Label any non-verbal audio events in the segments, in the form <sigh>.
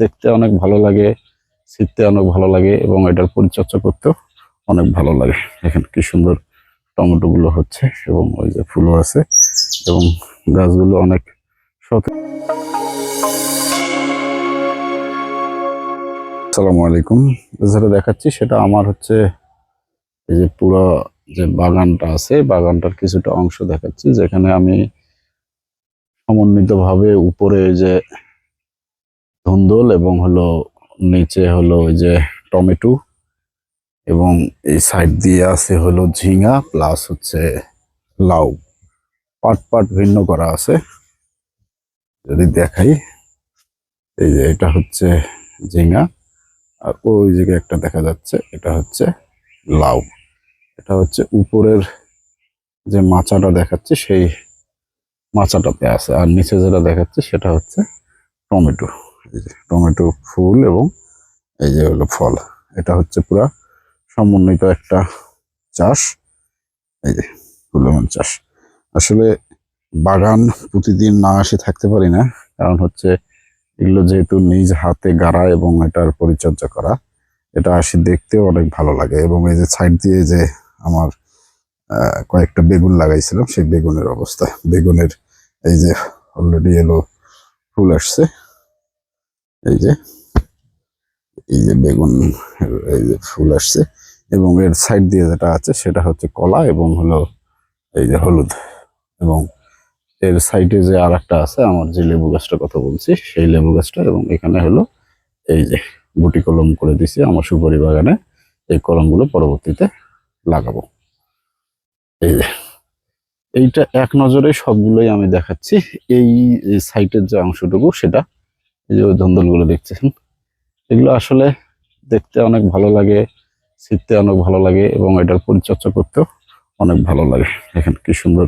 দেখতে অনেক ভালো লাগে ছিটতে অনেক ভালো লাগে এবং এটার পরিচর্যা করতেও অনেক ভালো লাগে। দেখেন কি সুন্দর টমেটো গুলো হচ্ছে এবং ওই যে ফুলও আছে এবং গাছগুলো অনেক সতেজ। আসসালামু আলাইকুম। যেটা দেখাচ্ছি সেটা আমার হচ্ছে এই যে পুরো যে বাগানটা আছে, বাগানটার কিছুটা অংশ দেখাচ্ছি, যেখানে আমি সমন্বিতভাবে উপরে যে ধুন্দল এবং হলো নিচে হলো ওই যে টমেটো এবং এই সাইড দিয়ে আছে হলো ঝিঙা প্লাস হচ্ছে লাউ। পাট পাট ভিন্ন করা আছে। যদি দেখাই, এই যে এটা হচ্ছে ঝিঙা আর ওই দিকে একটা দেখা যাচ্ছে, এটা হচ্ছে লাউ। এটা হচ্ছে উপরের যে মাচাটা দেখাচ্ছে, সেই মাচাটাতে আছে। আর নিচে যেটা দেখাচ্ছে, সেটা হচ্ছে টমেটো। টমেটো ফুল এবং এই যে হলো ফল। এটা হচ্ছে পুরা সমন্বিত একটা চাষ। এই যে ফুলমন চাষ। আসলে বাগান প্রতিদিন না আসে থাকতে পারি না, কারণ হচ্ছে এগুলো যেহেতু নিজ হাতে গাড়া এবং এটার পরিচর্যা করা, এটা আসি দেখতেও অনেক ভালো লাগে। এবং এই যে সাইড দিয়ে যে আমার কয়েকটা বেগুন লাগাইছিলাম, সেই বেগুনের অবস্থা। বেগুনের এই যে অলরেডি এলো ফুল আসছে। এই যে এই যে বেগুন, এই যে ফুল আসছে এবং এর সাইড দিয়ে যেটা আছে সেটা হচ্ছে কলা এবং হলো এই যে হলুদ এবং এর সাইডে যে আর একটা আছে, আমার যে লেবু গাছটার কথা বলছি, সেই লেবু গাছটা এবং এখানে হলো এই যে গুটি কলম করে দিছি আমার সুপারি বাগানে, এই কলমগুলো পরবর্তীতে লাগাবো। এই যে, এইটা এক নজরে সবগুলোই আমি দেখাচ্ছি, এই সাইটের যে অংশটুকু সেটা এই যে ওই ধন্দলগুলো দেখছেন? এগুলো আসলে দেখতে অনেক ভালো লাগে ছিটতে অনেক ভালো লাগে এবং এটার পরিচর্যা করতেও অনেক ভালো লাগে। দেখেন কি সুন্দর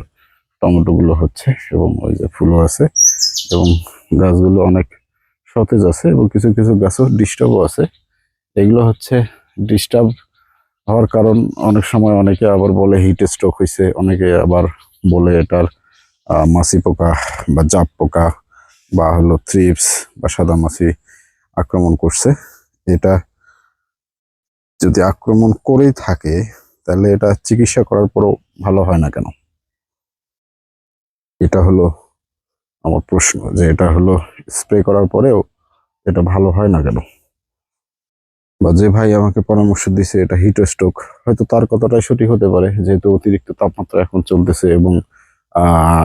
টমেটো গুলো হচ্ছে এবং ওই যে ফুলও আছে এবং গাছগুলো অনেক সতেজ আছে এবং কিছু কিছু গাছও ডিস্টার্বও আছে। এগুলো হচ্ছে ডিস্টার্ব হওয়ার কারণ অনেক সময় অনেকে আবার বলে হিট স্ট্রোক হয়েছে অনেকে আবার বলে এটার মাছি পোকা বা জাপ পোকা বা হলো থ্রিপস বা সাদা মাছি আক্রমণ করছে। এটা যদি আক্রমণ করেই থাকে, তাহলে এটা চিকিৎসা করার পরও ভালো হয় না কেন? এটা হলো আমার প্রশ্ন, যে এটা হলো স্প্রে করার পরেও এটা ভালো হয় না কেন? বা যে ভাই আমাকে পরামর্শ দিছে এটা হিট স্ট্রোক হয়তো তার কথাটাই সঠিক হতে পারে, যেহেতু অতিরিক্ত তাপমাত্রা এখন চলতেছে এবং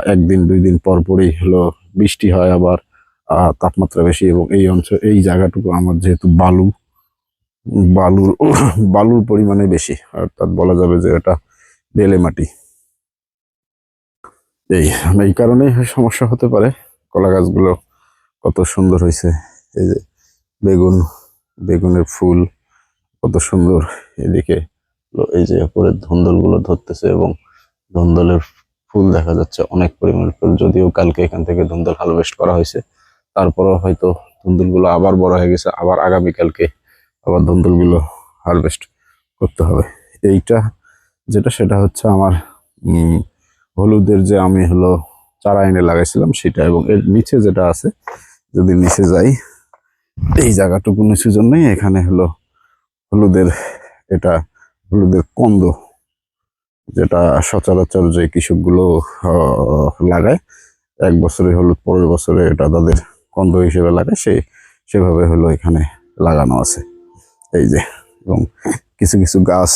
একদিন, দুই দিন পর পরই হলো বৃষ্টি হয় আবার তাপমাত্রা বেশি এবং এই অঞ্চল এই জায়গাটুকু আমার যেহেতু বালু, বালুর <coughs> বালুর পরিমাণে বেশি। অর্থাৎ বলা যাবে যে এটা বেলে মাটি। এই এই কারণেই সমস্যা হতে পারে। কলা গাছগুলো কত সুন্দর হয়েছে। এই যে বেগুন, বেগুনের ফুল কত সুন্দর। এদিকে এই যে উপরে ধন্দলগুলো ধরতেছে এবং ধন্দলের ফুল দেখা যাচ্ছে অনেক পরিমাণ ফুল। যদিও কালকে এখান থেকে ধুন্দুল হারভেস্ট করা হয়েছে, তারপরও হয়তো ধন্দলগুলো আবার বড় হয়ে গেছে, আবার আগামীকালকে আবার ধন্দলগুলো হারভেস্ট করতে হবে। এইটা যেটা, সেটা হচ্ছে আমার হলুদের যে আমি হলো চারা এনে লাগাইছিলাম সেটা, এবং এর নিচে যেটা আছে, যদি নিচে যাই, এই জায়গাটুকু নিচুর জন্যই এখানে হলো হলুদের, এটা হলুদের কন্দ যেটা সচরাচর যে কৃষকগুলো লাগায়, এক বছরে হলুদ পরের বছরে এটা তাদের কন্দ হিসেবে লাগায় সেই সেভাবে হলো এখানে লাগানো আছে। এই যে, এবং কিছু কিছু গাছ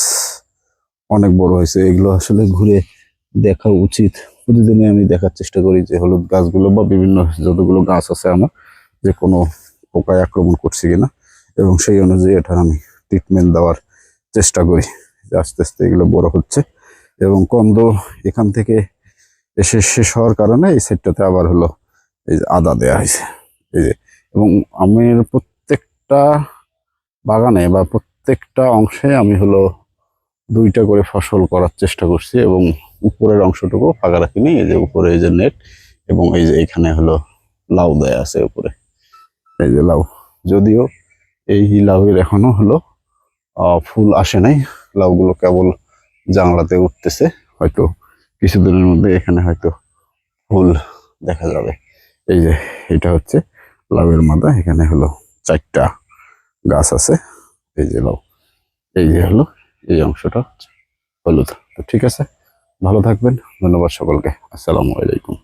অনেক বড় হয়েছে, এগুলো আসলে ঘুরে দেখা উচিত। প্রতিদিনই আমি দেখার চেষ্টা করি যে হলুদ গাছগুলো বা বিভিন্ন যতগুলো গাছ আছে আমার, যে কোনো পোকায় আক্রমণ করছে কিনা, এবং সেই অনুযায়ী এটা আমি ট্রিটমেন্ট দেওয়ার চেষ্টা করি। আস্তে আস্তে এগুলো বড় হচ্ছে। এবং কন্দ এখান থেকে এসে শেষ হওয়ার কারণে এই সাইডটাতে আবার হলো এই যে আদা দেওয়া হয়েছে। এই যে, এবং আমের প্রত্যেকটা বাগানে বা প্রত্যেকটা অংশে আমি হলো দুইটা করে ফসল করার চেষ্টা করছি এবং উপরের অংশটুকু ফাঁকা রাখিনি। এই যে উপরে এই যে নেট এবং এই যে এখানে হলো লাউ দেয়া আছে উপরে। এই যে লাউ, যদিও এই লাউয়ের এখনও হলো ফুল আসে নাই। লাউগুলো কেবল জানলাতে উঠতেছে, হয়তো কিছুদিনের মধ্যে এখানে হয়তো ফুল দেখা যাবে। এই যে, এটা হচ্ছে লাভের মাথা এখানে হলো চারটা গাছ আছে। এই যে লাভ এই যে হলো এই অংশটা হলুদ। তো ঠিক আছে, ভালো থাকবেন, ধন্যবাদ সকলকে। আসসালামু আলাইকুম।